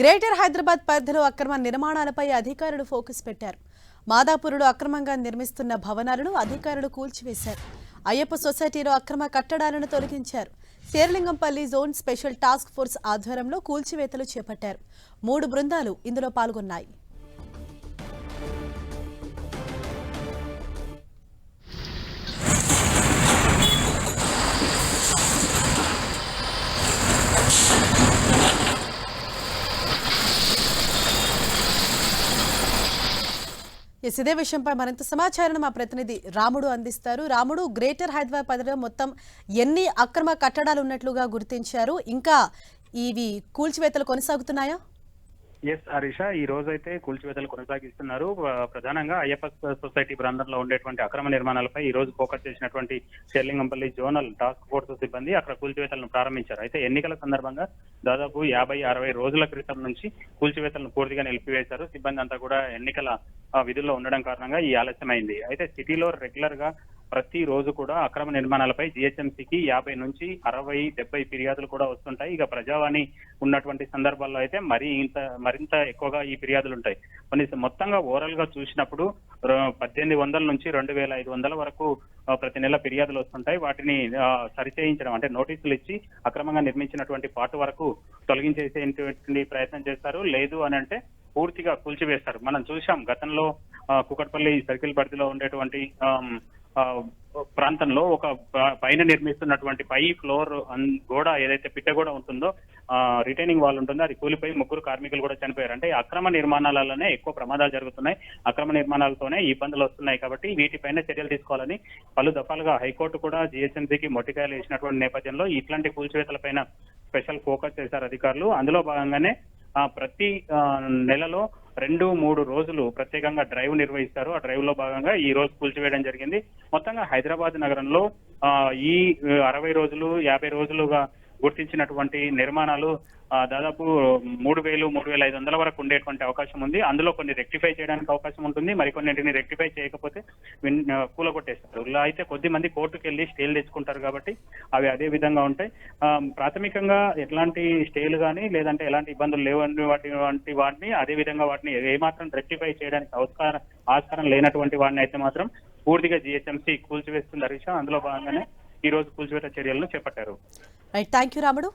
Greater Hyderabad పరిధిలో అక్రమ నిర్మాణాలపై అధికారులు ఫోకస్ పెట్టారు. మాదాపూర్లో అక్రమంగా నిర్మిస్తున్న భవనాలను అధికారులు కూల్చివేశారు. అయ్యప్ప సొసైటీలో అక్రమ కట్టడాలను తొలగించారు. Serilingampally zone special task force ఆధ్వర్యంలో కూల్చివేతలు చేపట్టారు. మూడు బృందాలు ఇందులో పాల్గొన్నాయి. ఎస్ ఇదే విషయంపై మరింత సమాచారం మా ప్రతినిధి రాముడు అందిస్తారు. రాముడు గ్రేటర్ హైదరాబాద్ పరిధిలో మొత్తం ఎన్ని అక్రమ కట్టడాలు ఉన్నట్లుగా గుర్తించారు? ఇంకా ఇవి కూల్చివేతలు కొనసాగుతున్నాయా? ఎస్ హరీష ఈ రోజు అయితే కూల్చివేతలు కొనసాగిస్తున్నారు. ప్రధానంగా అయ్యప్ప సొసైటీ ప్రాంతంలో ఉండేటువంటి అక్రమ నిర్మాణాలపై ఈ రోజు ఫోకస్ చేసినటువంటి షెర్లింగంపల్లి జోనల్ టాస్క్ ఫోర్స్ సిబ్బంది అక్కడ కూల్చివేతలను ప్రారంభించారు. అయితే ఎన్నికల సందర్భంగా దాదాపు యాభై అరవై రోజుల క్రితం నుంచి కూల్చివేతలను పూర్తిగా నిలిపివేశారు. సిబ్బంది అంతా కూడా ఎన్నికల విధుల్లో ఉండడం కారణంగా ఈ ఆలస్యమైంది. అయితే సిటీలో రెగ్యులర్గా ప్రతి రోజు కూడా అక్రమ నిర్మాణాలపై జిహెచ్ఎంసీకి యాభై నుంచి అరవై డెబ్బై ఫిర్యాదులు కూడా వస్తుంటాయి. ఇక ప్రజావాణి ఉన్నటువంటి సందర్భాల్లో అయితే మరీ ఇంత మరింత ఎక్కువగా ఈ ఫిర్యాదులు ఉంటాయి. కొన్ని మొత్తంగా ఓవరాల్గా చూసినప్పుడు పద్దెనిమిది వందల నుంచి రెండు వేల ఐదు వందల వరకు ప్రతి నెల ఫిర్యాదులు వస్తుంటాయి. వాటిని సరిచేయించడం అంటే నోటీసులు ఇచ్చి అక్రమంగా నిర్మించినటువంటి పాటు వరకు తొలగించేసేటువంటి ప్రయత్నం చేస్తారు. లేదు అని అంటే పూర్తిగా కూల్చివేస్తారు. మనం చూసాం గతంలో కుకట్పల్లి సర్కిల్ పరిధిలో ఉండేటువంటి ప్రాంతంలో ఒక పైన నిర్మిస్తున్నటువంటి పై ఫ్లోర్ గోడ ఏదైతే పిట్ట గోడ ఉంటుందో రిటైనింగ్ వాల్ ఉంటుందో. అది కూలిపోయి ముగ్గురు కార్మికులు కూడా చనిపోయారు. అంటే అక్రమ నిర్మాణాలలోనే ఎక్కువ ప్రమాదాలు జరుగుతున్నాయి. అక్రమ నిర్మాణాలతోనే ఇబ్బందులు వస్తున్నాయి కాబట్టి వీటిపైన చర్యలు తీసుకోవాలని పలు దఫాలుగా హైకోర్టు కూడా జిహెచ్ఎంసీకి మొట్టికాయలు వేసినటువంటి నేపథ్యంలో ఇట్లాంటి కూల్చివేతలపైన స్పెషల్ ఫోకస్ చేశారు అధికారులు. అందులో భాగంగానే ప్రతి ఆ, నెలలో రెండు మూడు రోజులు ప్రత్యేకంగా డ్రైవ్ నిర్వహిస్తారు. ఆ డ్రైవ్లో భాగంగా ఈ రోజు కూల్చివేయడం జరిగింది. మొత్తంగా హైదరాబాద్ నగరంలో ఆ, ఈ అరవై రోజులు యాభై రోజులుగా గుర్తించినటువంటి నిర్మాణాలు దాదాపు మూడు వేలు మూడు వేల ఐదు వందల వరకు ఉండేటువంటి అవకాశం ఉంది. అందులో కొన్ని రెక్టిఫై చేయడానికి అవకాశం ఉంటుంది. మరికొన్నింటిని రెక్టిఫై చేయకపోతే కూలగొట్టేస్తారు. ఇలా అయితే కొద్ది మంది కోర్టుకు వెళ్ళి స్టేలు తెచ్చుకుంటారు కాబట్టి అవి అదే విధంగా ఉంటాయి. ప్రాథమికంగా ఎట్లాంటి స్టేలు కానీ లేదంటే ఎలాంటి ఇబ్బందులు లేవని వాటి వంటి వాటిని అదే విధంగా వాటిని ఏమాత్రం రెక్టిఫై చేయడానికి అవకాశం ఆస్కారం లేనటువంటి వాడిని అయితే మాత్రం పూర్తిగా జిహెచ్ఎంసీ కూల్చివేస్తుంది హరీష అందులో భాగంగానే ఈ రోజు కూల్చివేత చర్యలను చేపట్టారు. Right. Thank you, Ramadu.